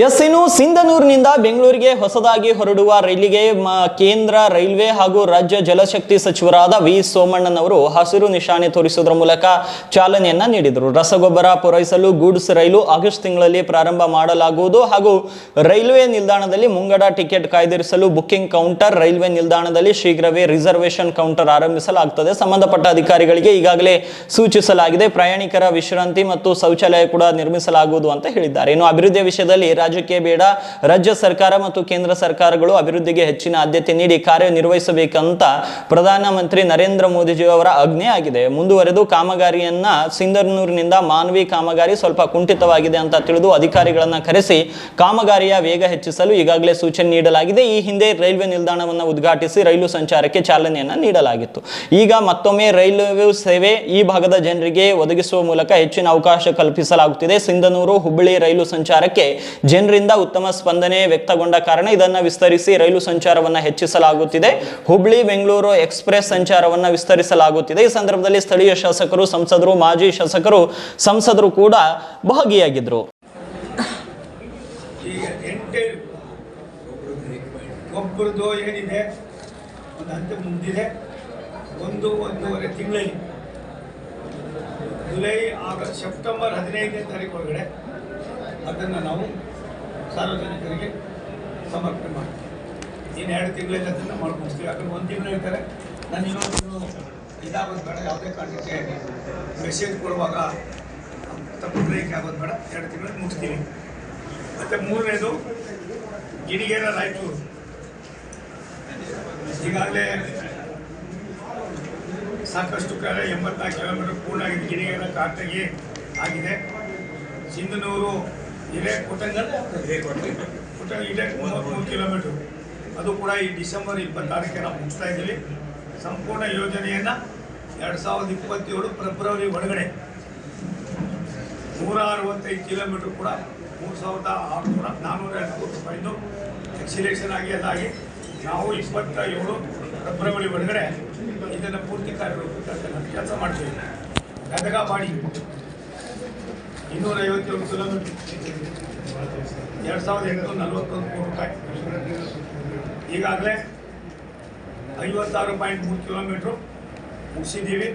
S ಇನ್ನು ಸಿಂಧನೂರಿನಿಂದ ಬೆಂಗಳೂರಿಗೆ ಹೊಸದಾಗಿ ಹೊರಡುವ ರೈಲಿಗೆ ಕೇಂದ್ರ ರೈಲ್ವೆ ಹಾಗೂ ರಾಜ್ಯ ಜಲಶಕ್ತಿ ಸಚಿವರಾದ ವಿ ಸೋಮಣ್ಣನವರು ಹಸಿರು ನಿಶಾನೆ ತೋರಿಸುವುದರ ಮೂಲಕ ಚಾಲನೆಯನ್ನ ನೀಡಿದರು. ರಸಗೊಬ್ಬರ ಪೂರೈಸಲು ಗೂಡ್ಸ್ ರೈಲು ಆಗಸ್ಟ್ ತಿಂಗಳಲ್ಲಿ ಪ್ರಾರಂಭ ಮಾಡಲಾಗುವುದು ಹಾಗೂ ರೈಲ್ವೆ ನಿಲ್ದಾಣದಲ್ಲಿ ಮುಂಗಡ ಟಿಕೆಟ್ ಕಾಯ್ದಿರಿಸಲು ಬುಕ್ಕಿಂಗ್ ಕೌಂಟರ್, ರೈಲ್ವೆ ನಿಲ್ದಾಣದಲ್ಲಿ ಶೀಘ್ರವೇ ರಿಸರ್ವೇಷನ್ ಕೌಂಟರ್ ಆರಂಭಿಸಲಾಗುತ್ತದೆ ಸಂಬಂಧಪಟ್ಟ ಅಧಿಕಾರಿಗಳಿಗೆ ಈಗಾಗಲೇ ಸೂಚಿಸಲಾಗಿದೆ. ಪ್ರಯಾಣಿಕರ ವಿಶ್ರಾಂತಿ ಮತ್ತು ಶೌಚಾಲಯ ಕೂಡ ನಿರ್ಮಿಸಲಾಗುವುದು ಅಂತ ಹೇಳಿದ್ದಾರೆ. ಇನ್ನು ಅಭಿವೃದ್ಧಿಯ ವಿಷಯದಲ್ಲಿ ರಾಜ್ಯಕ್ಕೆ ಬೇಡ. ರಾಜ್ಯ ಸರ್ಕಾರ ಮತ್ತು ಕೇಂದ್ರ ಸರ್ಕಾರಗಳು ಅಭಿವೃದ್ಧಿಗೆ ಹೆಚ್ಚಿನ ಆದ್ಯತೆ ನೀಡಿ ಕಾರ್ಯನಿರ್ವಹಿಸಬೇಕಂತ ಪ್ರಧಾನಮಂತ್ರಿ ನರೇಂದ್ರ ಮೋದಿಜಿ ಅವರ ಆಜ್ಞೆ ಆಗಿದೆ. ಮುಂದುವರೆದು ಕಾಮಗಾರಿಯನ್ನ ಸಿಂಧನೂರಿನಿಂದ ಮಾನವಿ ಕಾಮಗಾರಿ ಸ್ವಲ್ಪ ಕುಂಠಿತವಾಗಿದೆ ಅಂತ ತಿಳಿದು ಅಧಿಕಾರಿಗಳನ್ನ ಕರೆಸಿ ಕಾಮಗಾರಿಯ ವೇಗ ಹೆಚ್ಚಿಸಲು ಈಗಾಗಲೇ ಸೂಚನೆ ನೀಡಲಾಗಿದೆ. ಈ ಹಿಂದೆ ರೈಲ್ವೆ ನಿಲ್ದಾಣವನ್ನು ಉದ್ಘಾಟಿಸಿ ರೈಲು ಸಂಚಾರಕ್ಕೆ ಚಾಲನೆಯನ್ನ ನೀಡಲಾಗಿತ್ತು. ಈಗ ಮತ್ತೊಮ್ಮೆ ರೈಲ್ವೆ ಸೇವೆ ಈ ಭಾಗದ ಜನರಿಗೆ ಒದಗಿಸುವ ಮೂಲಕ ಹೆಚ್ಚಿನ ಅವಕಾಶ ಕಲ್ಪಿಸಲಾಗುತ್ತಿದೆ. ಸಿಂಧನೂರು ಹುಬ್ಬಳ್ಳಿ ರೈಲು ಸಂಚಾರಕ್ಕೆ ಜನರಿಂದ ಉತ್ತಮ ಸ್ಪಂದನೆ ವ್ಯಕ್ತಗೊಂಡ ಕಾರಣ ಇದನ್ನು ವಿಸ್ತರಿಸಿ ರೈಲು ಸಂಚಾರವನ್ನು ಹೆಚ್ಚಿಸಲಾಗುತ್ತಿದೆ. ಹುಬ್ಬಳ್ಳಿ ಬೆಂಗಳೂರು ಎಕ್ಸ್ಪ್ರೆಸ್ ಸಂಚಾರವನ್ನು ವಿಸ್ತರಿಸಲಾಗುತ್ತಿದೆ. ಈ ಸಂದರ್ಭದಲ್ಲಿ ಸ್ಥಳೀಯ ಶಾಸಕರು, ಸಂಸದರು, ಮಾಜಿ ಶಾಸಕರು, ಸಂಸದರು ಕೂಡ ಭಾಗಿಯಾಗಿದ್ದರು ಏನಿದೆ? ಒಂದು ಹಂತ ಮುಂದಿದೆ. ಒಂದು ಒಂದೂವರೆ ತಿಂಗಳಲ್ಲಿ. ಜುಲೈ ಆಗಸ್ಟ್, ಸೆಪ್ಟೆಂಬರ್ ಹದಿನೈದನೇ ತಾರೀಕು ಒಳಗಡೆ ಅದನ್ನು ನಾವು ಸಾರ್ವಜನಿಕರಿಗೆ ಸಮರ್ಪಣೆ ಮಾಡ್ತೀವಿ ಇನ್ನು ಎರಡು ತಿಂಗಳಲ್ಲಿ ಅದನ್ನು ಮಾಡ್ಕೊಂಡ್ತೀವಿ ಯಾಕಂದ್ರೆ ಒಂದು ತಿಂಗಳು ಹೇಳ್ತಾರೆ, ನಾನು ಇನ್ನೊಂದು ಇದಾಗೋದು ಬೇಡ, ಯಾವುದೇ ಕಾರಣಕ್ಕೆ ಮೆಸೇಜ್ ಕೊಡುವಾಗ ತಪ್ಪು ಬ್ರೇಕ್ ಆಗೋದು ಬೇಡ, ಎರಡು ತಿಂಗಳಲ್ಲಿ ಮುಗಿಸ್ತೀವಿ ಮತ್ತು ಮೂರನೇದು, ಗಿಣಿಗೇರ ರಾಯಚೂರು. ಈಗಾಗಲೇ ಸಾಕಷ್ಟು ಕಾಲ ಎಂಬತ್ನಾಲ್ಕು ಕಿಲೋಮೀಟರ್ ಪೂರ್ಣ ಆಗಿದೆ ಗಿಣಿಗೇರ ಕಾಟಗಿ ಆಗಿದೆ. ಸಿಂಧನೂರು ಹಿರೇ ಕೊಟ್ಟಂಗಲ್ ಕೊಟ್ಟ ಇದೆ ಮೂರು ಕಿಲೋಮೀಟ್ರು ಅದು ಕೂಡ ಈ ಡಿಸೆಂಬರ್ ಇಪ್ಪತ್ತಾರಕ್ಕೆ ನಾವು ಮುಗಿಸ್ತಾ ಇದ್ದೀವಿ. ಸಂಪೂರ್ಣ ಯೋಜನೆಯನ್ನು ಎರಡು ಸಾವಿರದ ಇಪ್ಪತ್ತೇಳು ಫೆಬ್ರವರಿ ಒಳಗಡೆ ನೂರ ಅರವತ್ತೈದು ಕಿಲೋಮೀಟ್ರ್ ಕೂಡ ಮೂರು ಸಾವಿರದ ಆರುನೂರ ನಾನ್ನೂರ ಕೋಟಿ ರೂಪಾಯಿದು ಎಕ್ಸಿಲೇಷನ್ ಆಗಿ ಅದಾಗಿ ನಾವು ಇಪ್ಪತ್ತ ಏಳು ಫೆಬ್ರವರಿ ಒಳಗಡೆ ಇದನ್ನು ಪೂರ್ತಿ ಕಾರ್ಯಗಳು ಕೆಲಸ ಮಾಡ್ತೀವಿ. ಗದಗ ಬಾಡಿ. ಇನ್ನೂರ ಐವತ್ತೇಳು ಕಿಲೋಮೀಟರ್. ಎರಡು ಸಾವಿರದ ಎಂಟುನೂರ ನಲವತ್ತೊಂದು ಕೋಟಿ ರೂಪಾಯಿ. ಈಗಾಗಲೇ ಐವತ್ತಾರು ಪಾಯಿಂಟ್ ಮೂರು ಕಿಲೋಮೀಟ್ರು ಮುಗಿಸಿದ್ದೀವಿ.